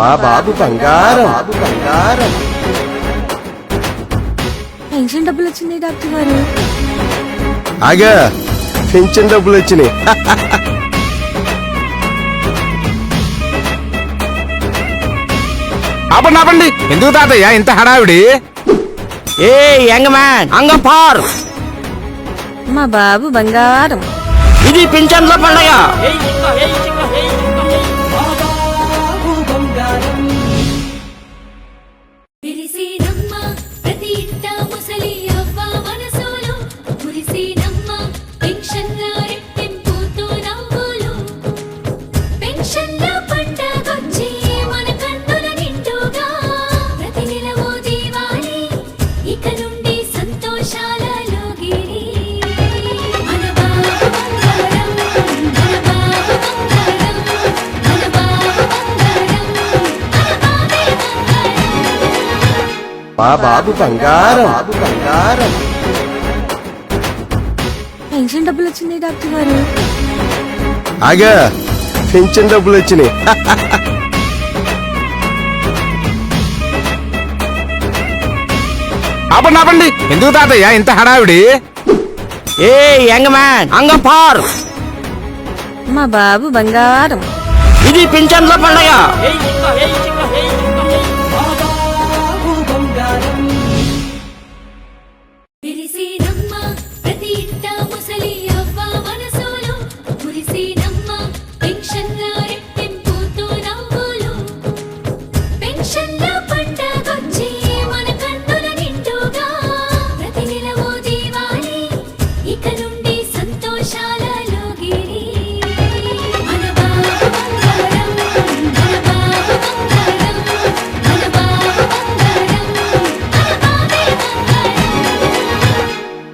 మా బాబు బంగారం. బాబు బంగారం పెన్షన్ డబ్బులు వచ్చింది డాక్టర్ గారు. ఆగా పెన్షన్ డబ్బులు వచ్చినాయి. ఆపండి ఆపండి. ఎందుకు తాతయ్య ఇంత హడావిడి? ఏ యంగ్ మ్యాన్. అంగపార్ మా బాబు బంగారం. ఇది పింఛన్ల పండగ. మా బాబు బంగారం. పెన్షన్ డబ్బులు వచ్చింది డాక్టర్ గారు. ఆగా పెన్షన్ డబ్బులు వచ్చినాయి. ఆపండి ఆపండి. ఎందుకు తాతయ్య ఇంత హడావిడి? ఏ యంగ్ మ్యాన్. అంగపార్ మా బాబు బంగారం. ఇది పింఛన్ల పండగ.